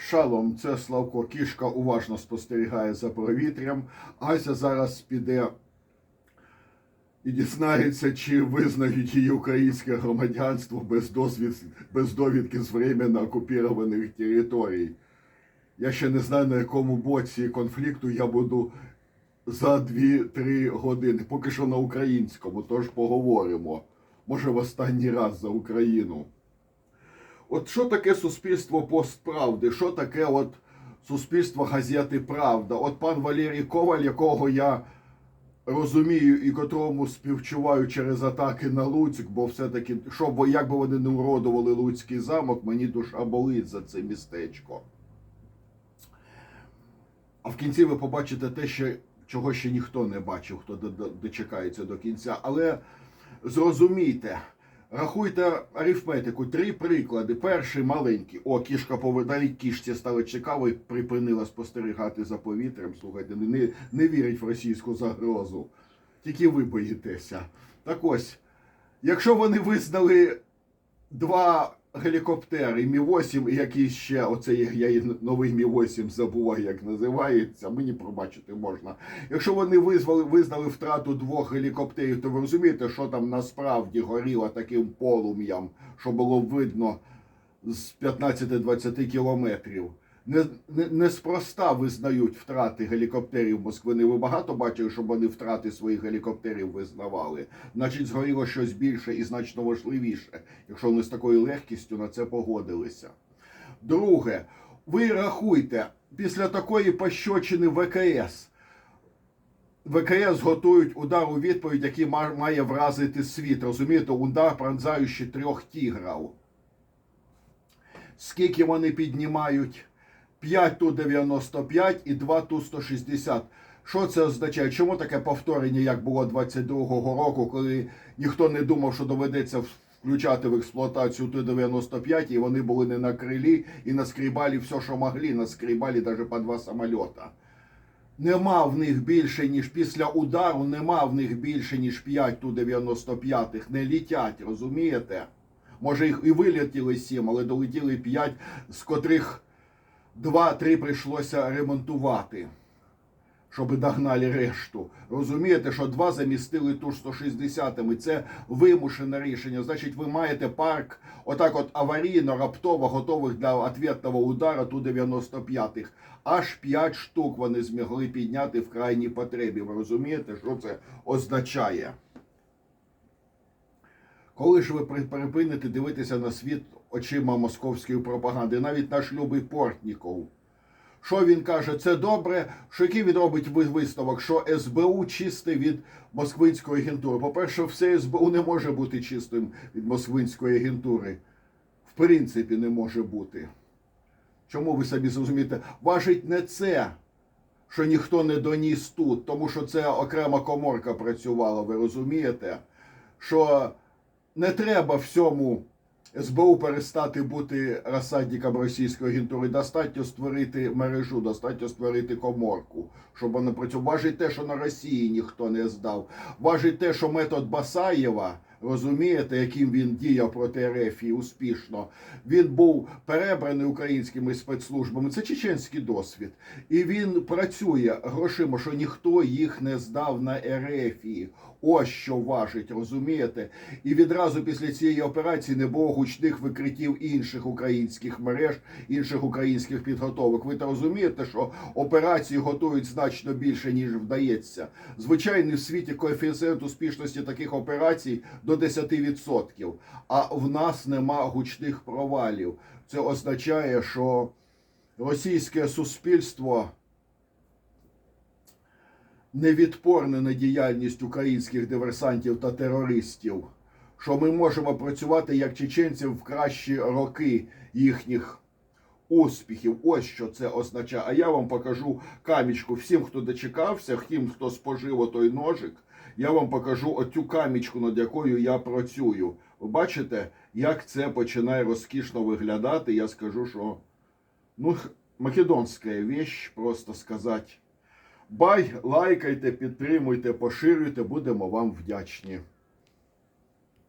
Шалом, це Славко Кішка уважно спостерігає за повітрям. Ася зараз піде і дізнається, чи визнають її українське громадянство без, досвід, без довідки з временно окупованих територій. Я ще не знаю, на якому боці конфлікту я буду за 2-3 години. Поки що на українському, тож поговоримо. Може, в останній раз за Україну. От що таке суспільство постправди? Що таке от суспільство газети Правда? От пан Валерій Коваль, якого я розумію і котрому співчуваю через атаки на Луцьк, бо все-таки, що, як би вони не уродували Луцький замок, мені душа болить за це містечко. А в кінці ви побачите те, що, чого ще ніхто не бачив, хто до- до- дочекається до кінця. Але зрозумійте, рахуйте арифметику, три приклади. Перший маленький. О, кішка повидає, кішці стало цікаво і припинила спостерігати за повітрям. Слухайте, не, не вірить в російську загрозу. Тільки ви боїтеся. Так ось, якщо вони визнали два гелікоптери Мі-8 і який ще, оцей я новий Мі-8 забуваю, як називається, мені пробачити можна. Якщо вони визвали, визнали втрату двох гелікоптерів, то ви розумієте, що там насправді горіло таким полум'ям, що було видно з 15-20 кілометрів. Не, не, неспроста визнають втрати гелікоптерів Москви. Не ви багато бачили, щоб вони втрати своїх гелікоптерів визнавали. Значить, згоріло щось більше і значно важливіше, якщо вони з такою легкістю на це погодилися. Друге, ви рахуйте, після такої пощочини ВКС. ВКС готують удар у відповідь, який має вразити світ. Розумієте, удар пронзаючи трьох тігрів. Скільки вони піднімають? 5 Ту-95 і 2 Ту-160. Що це означає? Чому таке повторення, як було 22-го року, коли ніхто не думав, що доведеться включати в експлуатацію Ту-95, і вони були не на крилі і наскрібали все, що могли, наскрібали навіть по два самольота. Нема в них більше, ніж після удару, нема в них більше, ніж 5 Ту-95. Не літять, розумієте? Може, їх і вилетіли 7, але долетіли 5, з котрих 2-3 прийшлося ремонтувати, щоб догнали решту. Розумієте, що два замістили ту ж 160 і це вимушене рішення. Значить, ви маєте парк отак от аварійно, раптово готових для ответного удару ту 95-х. Аж 5 штук вони змогли підняти в крайній потребі. Ви розумієте, що це означає? Коли ж ви припините дивитися на світ очима московської пропаганди, навіть наш любий Портніков. Що він каже, це добре, що який він робить висновок, що СБУ чисте від москвинської агентури. По-перше, все СБУ не може бути чистим від москвинської агентури. В принципі, не може бути. Чому ви собі зрозумієте? Важить не це, що ніхто не доніс тут, тому що це окрема коморка працювала, ви розумієте? Що не треба всьому СБУ перестати бути розсадником російської агентури. Достатньо створити мережу, достатньо створити коморку, щоб вона працювала. Важить те, що на Росії ніхто не здав. Важить те, що метод Басаєва. Розумієте, яким він діяв проти РФ і успішно. Він був перебраний українськими спецслужбами. Це чеченський досвід. І він працює грошима, що ніхто їх не здав на РФ. Ось що важить, розумієте? І відразу після цієї операції не було гучних викриттів інших українських мереж, інших українських підготовок. Ви то розумієте, що операції готують значно більше, ніж вдається. Звичайно, в світі коефіцієнт успішності таких операцій до 10%. А в нас нема гучних провалів. Це означає, що російське суспільство невідпорне на діяльність українських диверсантів та терористів, що ми можемо працювати як чеченці в кращі роки їхніх успіхів. Ось що це означає. А я вам покажу камічку всім, хто дочекався, всім, хто спожив той ножик. Я вам покажу оцю камічку, над якою я працюю. Ви бачите, як це починає розкішно виглядати. Я скажу, що ну, македонська віч, просто сказати. Бай, лайкайте, підтримуйте, поширюйте, будемо вам вдячні.